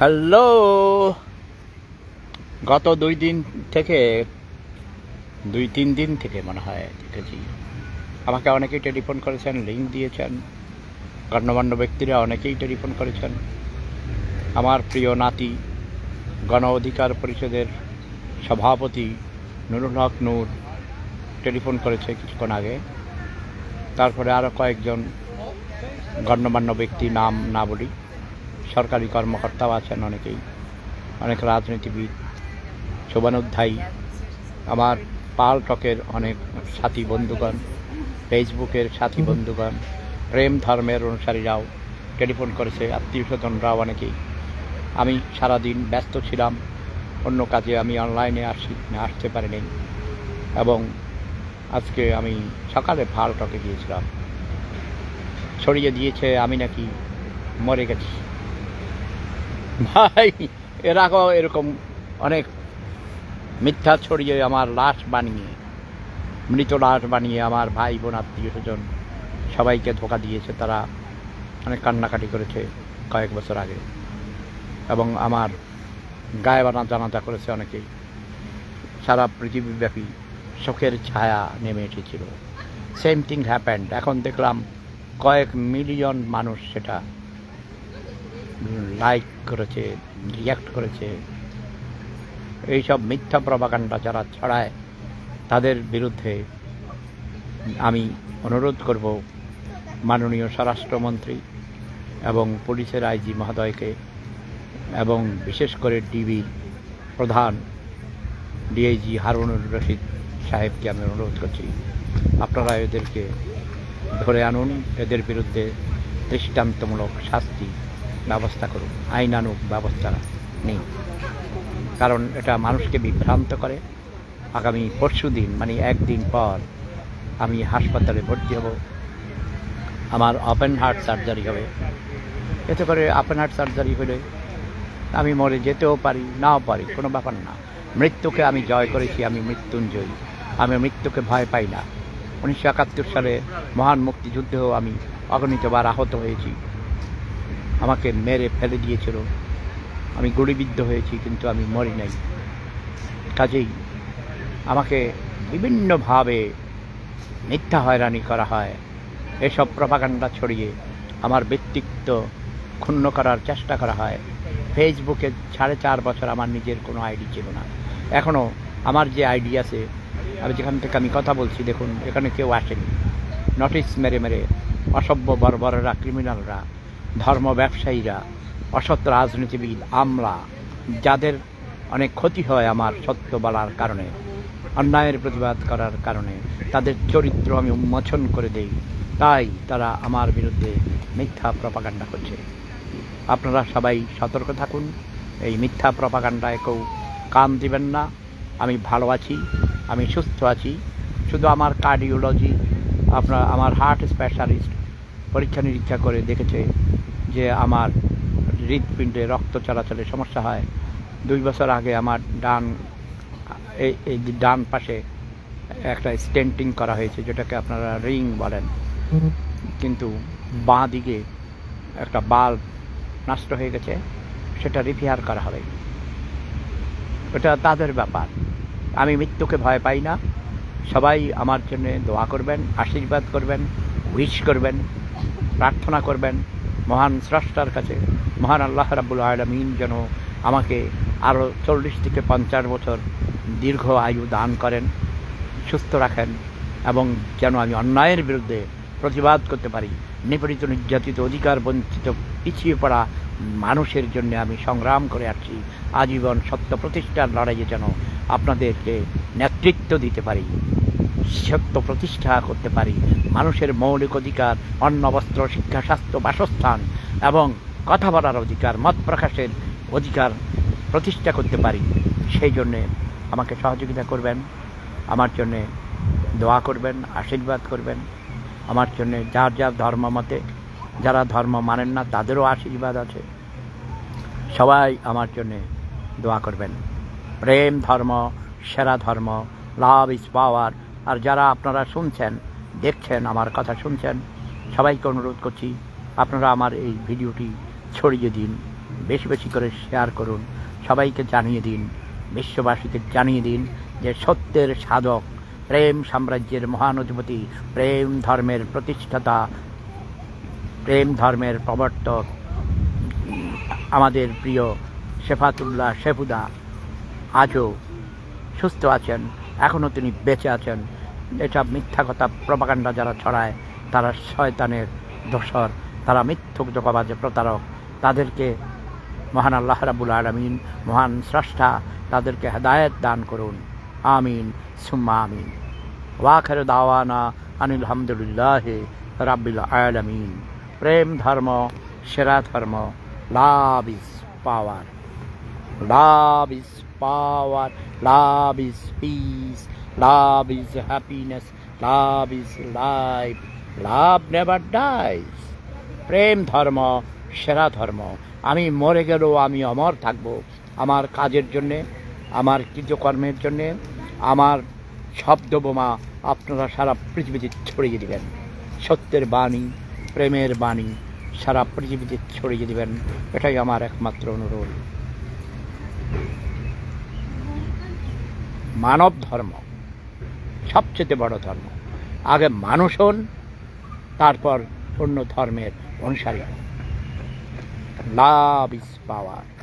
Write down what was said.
Hello. গত দুই দিন থেকে, দুই তিন দিন থেকে মনে হয় দেখেছি। আমাকে অনেকেই টেলিফোন করেছেন লিঙ্ক দিয়েছেন। গণ্যমান্য ব্যক্তিরা অনেকেই টেলিফোন করেছেন। আমার প্রিয় নাতি, গণ অধিকার পরিষদের সভাপতি নুরুল হক নূর টেলিফোন করেছে কিছুক্ষণ আগে। তারপরে আরও কয়েকজন গণ্যমান্য ব্যক্তি নাম না বলি। সরকারি কর্মকর্তাও আছেন অনেকেই, অনেক রাজনীতিবিদ, শোভানুধ্যায়ী, আমার পাল টকের অনেক সাথী বন্ধুগণ, ফেসবুকের সাথী বন্ধুগণ, প্রেম ধর্মের অনুসারীরাও টেলিফোন করেছে, আত্মীয় স্বজনরাও অনেকেই। আমি সারাদিন ব্যস্ত ছিলাম, অন্য কাজে আমি অনলাইনে আসি আসতে পারিনি। এবং আজকে আমি সকালে ফাল টকে গিয়েছিলাম। ছড়িয়ে দিয়েছে, আমি নাকি মরে গেছি। ভাই এর এরকম অনেক মিথ্যা ছড়িয়ে আমার লাশ বানিয়ে, মৃত লাশ বানিয়ে আমার ভাই বোন, আত্মীয় স্বজন সবাইকে ধোকা দিয়েছে। তারা অনেক কান্নাকাটি করেছে কয়েক বছর আগে। এবং আমার গায়ে বানা জানাজা করেছে অনেকেই। সারা পৃথিবীব্যাপী শোকের ছায়া নেমে এসেছিল। সেম থিং হ্যাপেন্ড এখন দেখলাম কয়েক মিলিয়ন মানুষ সেটা লাইক করেছে রিয়াক্ট করেছে, এইসব মিথ্যা প্রবাকাণ্ডা যারা ছড়ায়, তাদের বিরুদ্ধে আমি অনুরোধ করব মাননীয় স্বরাষ্ট্রমন্ত্রী এবং পুলিশের আইজি মহোদয়কে এবং বিশেষ করে ডিবি প্রধান ডিআইজি হারুনুর রশিদ সাহেবকে আমি অনুরোধ করছি, আপনারা এদেরকে ধরে আনুন, এদের বিরুদ্ধে দৃষ্টান্তমূলক শাস্তি ব্যবস্থা করুন আইনানুক ব্যবস্থা নেই। কারণ এটা মানুষকে বিভ্রান্ত করে। আগামী পরশু দিন মানে একদিন পর আমি হাসপাতালে ভর্তি হব। আমার ওপেন হার্ট সার্জারি হবে। এতে করে ওপেন হার্ট সার্জারি হলে আমি মরে যেতেও পারি, নাও পারি, কোনো ব্যাপার না। মৃত্যুকে আমি জয় করেছি, আমি মৃত্যুঞ্জয়ী। আমি মৃত্যুকে ভয় পাই না। উনিশশো একাত্তর সালে মহান মুক্তিযুদ্ধেও আমি অগণিতবার আহত হয়েছি। আমাকে মেরে ফেলে দিয়েছিল। আমি গুলিবিদ্ধ হয়েছি, কিন্তু আমি মরি নাই। কাজেই আমাকে বিভিন্নভাবে মিথ্যা হয়রানি করা হয়। এসব প্রভাকাণ্ডা ছড়িয়ে আমার ব্যক্তিত্ব ক্ষুণ্ণ করার চেষ্টা করা হয়। ফেসবুকে সাড়ে চার বছর আমার নিজের কোনো আইডি ছিল না। এখনও আমার যে আইডি আছে, আমি যেখান থেকে আমি কথা বলছি, দেখুন, এখানে কেউ আসেনি। নোটিশ মেরে মেরে অসভ্য বর্বররা ক্রিমিনালরা ধর্ম ব্যবসায়ীরা, অসৎ রাজনীতিবিদ, আমলা, যাদের অনেক ক্ষতি হয় আমার সত্য বলার কারণে, অন্যায়ের প্রতিবাদ করার কারণে, তাদের চরিত্র আমি উন্মোচন করে দেই। তাই তারা আমার বিরুদ্ধে মিথ্যা প্রপাগান্ডা করছে। আপনারা সবাই সতর্ক থাকুন। এই মিথ্যা প্রপাগান্ডায় কেউ কান দিবেন না। আমি ভালো আছি, আমি সুস্থ আছি। শুধু আমার কার্ডিওলজি আপনার, আমার হার্ট স্পেশালিস্ট পরীক্ষা নিরীক্ষা করে দেখেছে যে আমার হৃদপিণ্ডে রক্ত চলাচলে সমস্যা হয়। দুই বছর আগে আমার ডান, এই এই ডান পাশে একটা স্টেন্টিং করা হয়েছে, যেটাকে আপনারা রিং বলেন। কিন্তু বাঁ দিকে একটা বাল্ব নষ্ট হয়ে গেছে, সেটা রিপেয়ার করা হবে। ওটা তাদের ব্যাপার। আমি মৃত্যুকে ভয় পাই না। সবাই আমার জন্য দোয়া করবেন, আশীর্বাদ করবেন, উইশ করবেন। প্রার্থনা করবেন মহান স্রষ্টার কাছে। মহান আল্লাহ রাবুল আলমিন যেন আমাকে আরও চল্লিশ থেকে পঞ্চাশ বছর দীর্ঘ আয়ু দান করেন, সুস্থ রাখেন এবং যেন আমি অন্যায়ের বিরুদ্ধে প্রতিবাদ করতে পারি। নিপীড়িত, নির্যাতিত, অধিকার বঞ্চিত, পিছিয়ে পড়া মানুষের জন্য আমি সংগ্রাম করে আসছি। আজীবন সত্য প্রতিষ্ঠার লড়াইয়ে যেন আপনাদেরকে নেতৃত্ব দিতে পারি। সত্য প্রতিষ্ঠা করতে পারি। মানুষের মৌলিক অধিকার, অন্ন, বস্ত্র, শিক্ষা, স্বাস্থ্য, বাসস্থান এবং কথা বলার অধিকার, মত প্রকাশের অধিকার প্রতিষ্ঠা করতে পারি। সেই জন্যে আমাকে সহযোগিতা করবেন, আমার জন্যে দোয়া করবেন, আশীর্বাদ করবেন। আমার জন্যে যার যার ধর্ম মতে, যারা ধর্ম মানেন না, তাদেরও আশীর্বাদ আছে। সবাই আমার জন্যে দোয়া করবেন। প্রেম ধর্ম, সেরা ধর্ম লাভ ইজ পাওয়ার আর যারা আপনারা শুনছেন, দেখছেন, আমার কথা শুনছেন, সবাইকে অনুরোধ করছি, আপনারা আমার এই ভিডিওটি ছড়িয়ে দিন, বেশি বেশি করে শেয়ার করুন, সবাইকে জানিয়ে দিন বিশ্ববাসীকে জানিয়ে দিন যে সত্যের সাধক, প্রেম সাম্রাজ্যের মহান অধিপতি, প্রেম ধর্মের প্রতিষ্ঠাতা, প্রেম ধর্মের প্রবর্তক, আমাদের প্রিয় শেফাতুল্লাহ শেফুদা আজও সুস্থ আছেন। এখনও তিনি বেঁচে আছেন। এটা মিথ্যা কথা প্রপাকাণ্ডা যারা ছড়ায়, তারা শয়তানের দোসর তারা মিথ্যকবাজে প্রতারক। তাদেরকে মহান আল্লাহ রাবুল আলমিন, মহান স্রষ্টা, তাদেরকে হেদায়েত দান করুন। আমিন, সুম্মা আমিন। ওয়াখের দাওয়ানা আনিল হামদুলিল্লাহ রাব্বিল আলামিন। প্রেম ধর্ম, সেরা ধর্ম, love is power. Love is power, love is peace, love is happiness, love is life, love never dies. প্রেম ধর্ম সেরা ধর্ম আমি মরে গেলেও আমি অমর থাকব। আমার কাজের জন্যে আমার কৃতকর্মের জন্যে আমার শব্দ বোমা আপনারা সারা পৃথিবীতে ছড়িয়ে দিবেন। সত্যের বাণী প্রেমের বাণী সারা পৃথিবীতে ছড়িয়ে দিবেন। এটাই আমার একমাত্র অনুরোধ। মানব ধর্ম, সবচেয়ে বড় ধর্ম। আগে মানুষ হন, তারপর অন্য ধর্মের অনুসারী লাভ ইজ পাওয়ার।